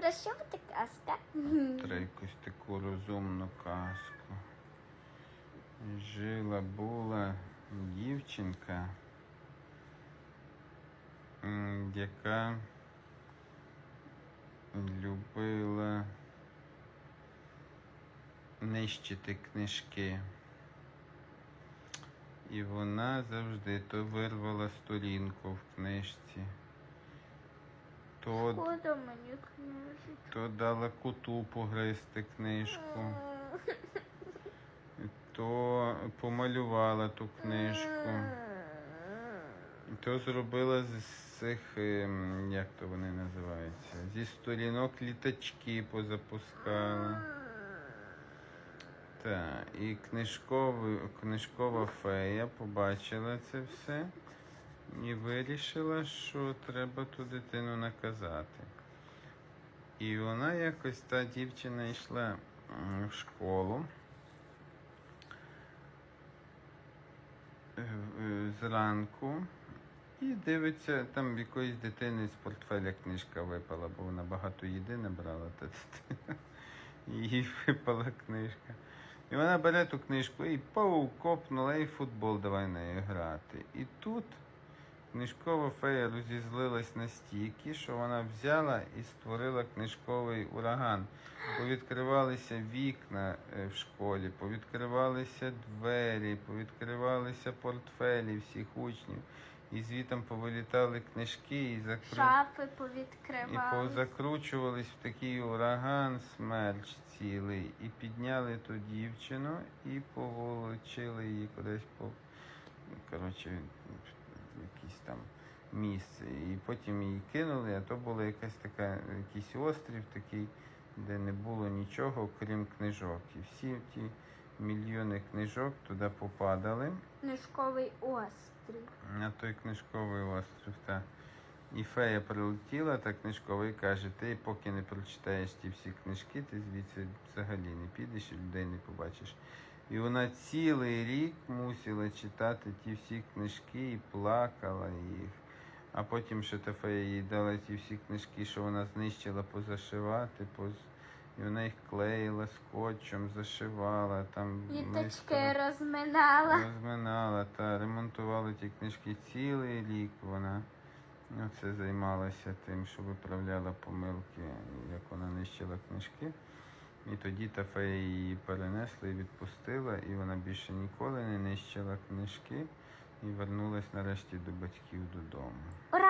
Про що буде казка? Треба якусь таку розумну казку. Жила була дівчинка, яка любила нищити книжки. І вона завжди то вирвала сторінку в книжці, то, Шкода мені книжечку. то дала куту погризти книжку. то помалювала ту книжку, то зробила з цих, ем, як то вони називаються, зі сторінок літачки позапускала. Так, і книжковий, книжкова фея побачила це все і вирішила, що треба ту дитину наказати. І вона якось та дівчина йшла в школу. е, е, зранку і дивиться, там в якоїсь дитини з портфеля книжка випала, бо вона багато їди набрала та дитина. Їй випала книжка. І вона бере ту книжку і пау, копнула, і футбол давай нею грати. І тут книжкова фея розізлилась настільки, що вона взяла і створила книжковий ураган. Повідкривалися вікна е, в школі, повідкривалися двері, повідкривалися портфелі всіх учнів. І звітом повилітали книжки і закру... Шафи і позакручувались в такий ураган смерч цілий. І підняли ту дівчину і поволочили її кудись по коротше, якесь там місце. І потім її кинули, а то якась така, якийсь острів такий, де не було нічого, крім книжок. І всі ті мільйони книжок туди попадали. Книжковий острів. На той книжковий острів, та. І фея прилетіла, та книжкова і каже, ти поки не прочитаєш ті всі книжки, ти звідси взагалі не підеш і людей не побачиш. І вона цілий рік мусила читати ті всі книжки і плакала їх. А потім ще їй дала ті всі книжки, що вона знищила позашивати, поз... і вона їх клеїла скотчем, зашивала, там Літачки розминала. Розминала та ремонтувала ті книжки цілий рік. Вона це займалася тим, що виправляла помилки, як вона нищила книжки. І тоді та фея її перенесла і відпустила, і вона більше ніколи не нищила книжки і вернулась нарешті до батьків додому. Ура!